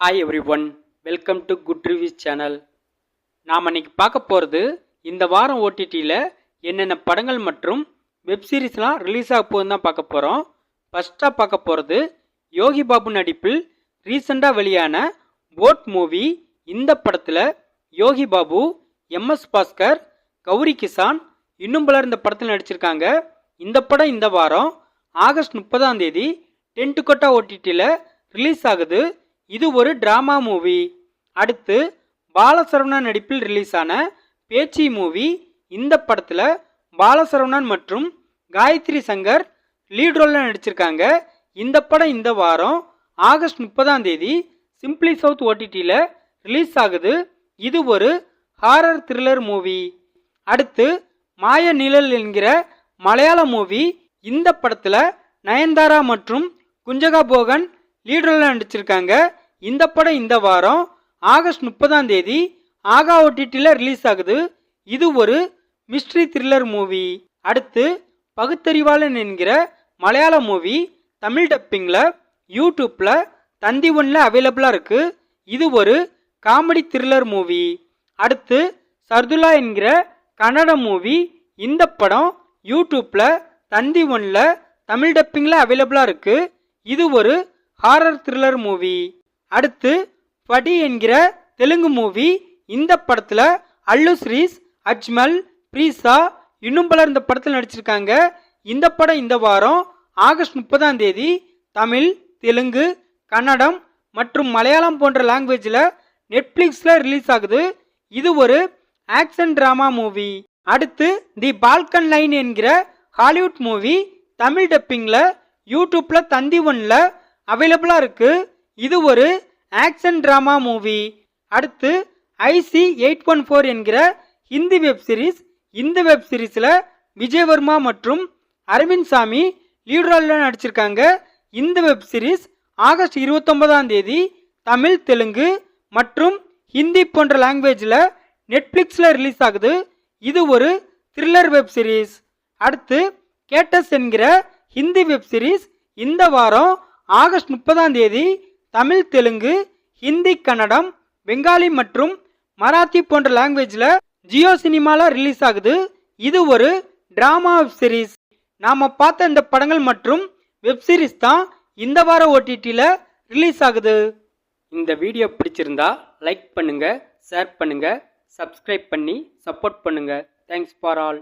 Hi everyone welcome to good reviews channel நாம் அன்றைக்கி பார்க்க போகிறது இந்த வாரம் ஓடிடியில் என்னென்ன படங்கள் மற்றும் வெப் சீரிஸ்லாம் ரிலீஸ் ஆக போகுதுன்னு தான் பார்க்க போகிறோம் ஃபஸ்ட்டாக பார்க்க போகிறது யோகி பாபு நடிப்பில் ரீசெண்டாக வெளியான போட் மூவி இந்த படத்தில் யோகி பாபு எம்எஸ் பாஸ்கர் கௌரி கிசான் இன்னும் பலர் இந்த படத்தில் நடிச்சிருக்காங்க. இந்த படம் இந்த வாரம் ஆகஸ்ட் முப்பதாம் தேதி டென்ட் கொட்டா ஓடிடியில் ரிலீஸ் ஆகுது. இது ஒரு டிராமா மூவி அடுத்து பாலசரவணன் நடிப்பில் ரிலீஸ் ஆன பேச்சி மூவி இந்த படத்தில் பாலசரவணன் மற்றும் காயத்ரி சங்கர் லீட் ரோலில் நடிச்சிருக்காங்க. இந்த படம் இந்த வாரம் ஆகஸ்ட் முப்பதாம் தேதி சிம்பிளி சவுத் ஓடிடியில் ரிலீஸ் ஆகுது. இது ஒரு ஹாரர் த்ரில்லர் மூவி அடுத்து மாய நிழல் என்கிற மலையாள மூவி இந்த படத்தில் நயன்தாரா மற்றும் குஞ்சகா போகன் லீடரில் நடிச்சிருக்காங்க. இந்த படம் இந்த வாரம் ஆகஸ்ட் முப்பதாம் தேதி ஆகா ஓடிடியில் ரிலீஸ் ஆகுது. இது ஒரு மிஸ்ட்ரி த்ரில்லர் மூவி அடுத்து பகுத்தறிவாளன் என்கிற மலையாள மூவி தமிழ் டப்பிங்கில் யூடியூப்பில் தந்தி ஒன்றில் அவைலபிளாக இருக்குது இது ஒரு காமெடி த்ரில்லர் மூவி அடுத்து சர்துலா என்கிற கன்னட மூவி இந்த படம் யூடியூப்பில் தந்தி ஒன்றில் தமிழ் டப்பிங்கில் அவைலபிளாக இருக்குது இது ஒரு ஹாரர் த்ரில்லர் மூவி அடுத்து படி என்கிற தெலுங்கு மூவி இந்த படத்தில் அல்லு ஸ்ரீஸ் அஜ்மல் ப்ரீசா இன்னும் பலர் இந்த படத்தில் நடிச்சிருக்காங்க. இந்த படம் இந்த வாரம் ஆகஸ்ட் முப்பதாம் தேதி தமிழ் தெலுங்கு கன்னடம் மற்றும் மலையாளம் போன்ற லாங்குவேஜில் நெட்ஃப்ளிக்ஸில் ரிலீஸ் ஆகுது. இது ஒரு ஆக்ஷன் ட்ராமா மூவி அடுத்து தி பால்கன் லைன் என்கிற ஹாலிவுட் மூவி தமிழ் டப்பிங்கில் யூடியூப்பில் தந்தி ஒன்னில் அவைலபிளாக இருக்குது இது ஒரு ஆக்ஷன் ட்ராமா மூவி அடுத்து I C eight one four என்கிற ஹிந்தி வெப் சீரிஸ் இந்த வெப் சீரிஸில் விஜயவர்மா மற்றும் அரவிந்த் சாமி லீட் ரோலில் நடிச்சிருக்காங்க. இந்த வெப் சீரிஸ் ஆகஸ்ட் இருபத்தொன்பதாம் தேதி தமிழ் தெலுங்கு மற்றும் ஹிந்தி போன்ற லாங்குவேஜில் நெட்ஃப்ளிக்ஸில் ரிலீஸ் ஆகுது. இது ஒரு த்ரில்லர் வெப் சீரிஸ் அடுத்து கேட்டஸ் என்கிற ஹிந்தி வெப் சீரிஸ் இந்த வாரம் ஆகஸ்ட் முப்பதாம் தேதி தமிழ் தெலுங்கு ஹிந்தி கன்னடம் பெங்காலி மற்றும் மராத்தி போன்ற லாங்குவேஜில் ஜியோ சினிமாவில் ரிலீஸ் ஆகுது. இது ஒரு ட்ராமா வெப் சீரிஸ் நாம் பார்த்த இந்த படங்கள் மற்றும் வெப் சீரிஸ் தான் இந்த வார ஓடிடியில் ரிலீஸ் ஆகுது. இந்த வீடியோ பிடிச்சிருந்தா லைக் பண்ணுங்கள் ஷேர் பண்ணுங்கள் சப்ஸ்கிரைப் பண்ணி சப்போர்ட் பண்ணுங்கள் தேங்க்ஸ் ஃபார் ஆல்